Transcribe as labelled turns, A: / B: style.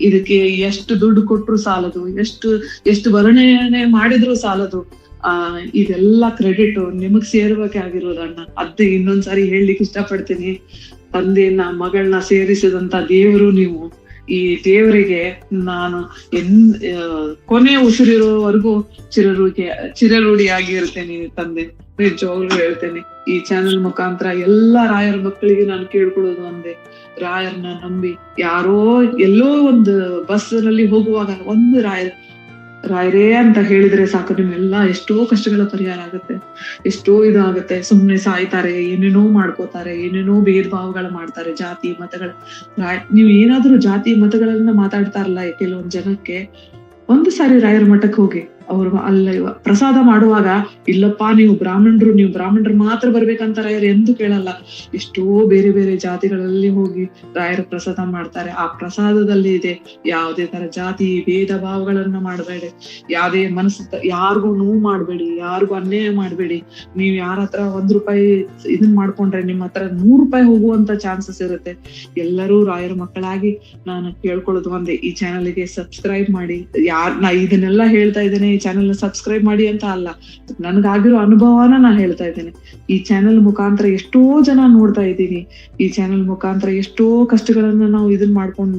A: ಇದಕ್ಕೆ ಎಷ್ಟು ದುಡ್ಡು ಕೊಟ್ರು ಸಾಲದು, ಎಷ್ಟು ಎಷ್ಟು ವರ್ಣನೆ ಮಾಡಿದ್ರು ಸಾಲದು. ಆ, ಇದೆಲ್ಲ ಕ್ರೆಡಿಟ್ ನಿಮಗ್ ಸೇರ್ಬೇಕೆ ಆಗಿರೋದಣ್ಣ ಅದೇ ಇನ್ನೊಂದ್ಸಾರಿ ಹೇಳಲಿಕ್ಕೆ ಇಷ್ಟಪಡ್ತೀನಿ. ತಂದೆಯನ್ನ, ಮಗಳನ್ನ ಸೇರಿಸಿದಂತ ದೇವರು ನೀವು. ಈ ದೇವರಿಗೆ ನಾನು ಎನ್ ಕೊನೆ ಉಸಿರಿರೋವರೆಗೂ ಚಿರರೂಢಿ ಚಿರರೂಢಿಯಾಗಿ ಇರ್ತೇನೆ ತಂದೆ. ನಿಜವಾಗ್ಲೂ ಹೇಳ್ತೇನೆ. ಈ ಚಾನೆಲ್ ಮುಖಾಂತರ ಎಲ್ಲಾ ರಾಯರ ಮಕ್ಕಳಿಗೆ ನಾನು ಕೇಳ್ಕೊಳ್ಳೋದು ಒಂದೇ. ರಾಯರ್ನ ನಂಬಿ ಯಾರೋ ಎಲ್ಲೋ ಒಂದು ಬಸ್ನಲ್ಲಿ ಹೋಗುವಾಗ ಒಂದು ರಾಯರ್, ರಾಯರೇ ಅಂತ ಹೇಳಿದ್ರೆ ಸಾಕು, ನಿಮ್ಮೆಲ್ಲ ಎಷ್ಟೋ ಕಷ್ಟಗಳ ಪರಿಹಾರ ಆಗುತ್ತೆ, ಎಷ್ಟೋ ಇದಾಗುತ್ತೆ. ಸುಮ್ನೆ ಸಾಯ್ತಾರೆ, ಏನೇನೋ ಮಾಡ್ಕೋತಾರೆ, ಏನೇನೋ ಭೇದ ಭಾವಗಳ ಮಾಡ್ತಾರೆ, ಜಾತಿ ಮತಗಳ. ರಾಯ್- ನೀವ್ ಏನಾದ್ರೂ ಜಾತಿ ಮತಗಳನ್ನ ಮಾತಾಡ್ತಾರಲ್ಲ ಕೆಲವೊಂದ್ ಜನಕ್ಕೆ? ಒಂದು ಸಾರಿ ರಾಯರ ಮಠಕ್ಕೆ ಹೋಗಿ. ಅವ್ರು ಅಲ್ಲ ಪ್ರಸಾದ ಮಾಡುವಾಗ, ಇಲ್ಲಪ್ಪ, ನೀವು ಬ್ರಾಹ್ಮಣರು ನೀವು ಬ್ರಾಹ್ಮಣರು ಮಾತ್ರ ಬರ್ಬೇಕಂತ ರಾಯರು ಎಂದು ಕೇಳಲ್ಲ. ಎಷ್ಟೋ ಬೇರೆ ಬೇರೆ ಜಾತಿಗಳಲ್ಲಿ ಹೋಗಿ ರಾಯರು ಪ್ರಸಾದ ಮಾಡ್ತಾರೆ. ಆ ಪ್ರಸಾದದಲ್ಲಿ ಇದೆ ಯಾವುದೇ ತರ ಜಾತಿ, ಭೇದ ಭಾವಗಳನ್ನ ಮಾಡಬೇಡಿ. ಯಾವುದೇ ಮನಸ್ಸು ಯಾರಿಗೂ ನೋವು ಮಾಡಬೇಡಿ, ಯಾರಿಗೂ ಅನ್ಯಾಯ ಮಾಡ್ಬೇಡಿ. ನೀವು ಯಾರ ಹತ್ರ ಒಂದ್ ರೂಪಾಯಿ ಇದನ್ ಮಾಡ್ಕೊಂಡ್ರೆ ನಿಮ್ಮ ಹತ್ರ ನೂರ್ ರೂಪಾಯಿ ಹೋಗುವಂತ ಚಾನ್ಸಸ್ ಇರುತ್ತೆ. ಎಲ್ಲರೂ ರಾಯರ ಮಕ್ಕಳಾಗಿ ನಾನು ಕೇಳ್ಕೊಳ್ಳೋದು ಒಂದೇ, ಈ ಚಾನಲ್ಗೆ ಸಬ್ಸ್ಕ್ರೈಬ್ ಮಾಡಿ. ಯಾರ್, ನಾ ಇದನ್ನೆಲ್ಲ ಹೇಳ್ತಾ ಇದ್ದೇನೆ ಚಾನೆಲ್ ಸಬ್ಸ್ಕ್ರೈಬ್ ಮಾಡಿ ಅಂತ ಅಲ್ಲ. ನನ್ಗಾಗಿರೋ ಅನುಭವನ ನಾನು ಹೇಳ್ತಾ ಇದ್ದೇನೆ. ಈ ಚಾನೆಲ್ ಮುಖಾಂತರ ಎಷ್ಟೋ ಜನ ನೋಡ್ತಾ ಇದ್ದೀನಿ. ಈ ಚಾನೆಲ್ ಮುಖಾಂತರ ಎಷ್ಟೋ ಕಷ್ಟಗಳನ್ನ ನಾವು ಇದನ್ ಮಾಡ್ಕೊಂತ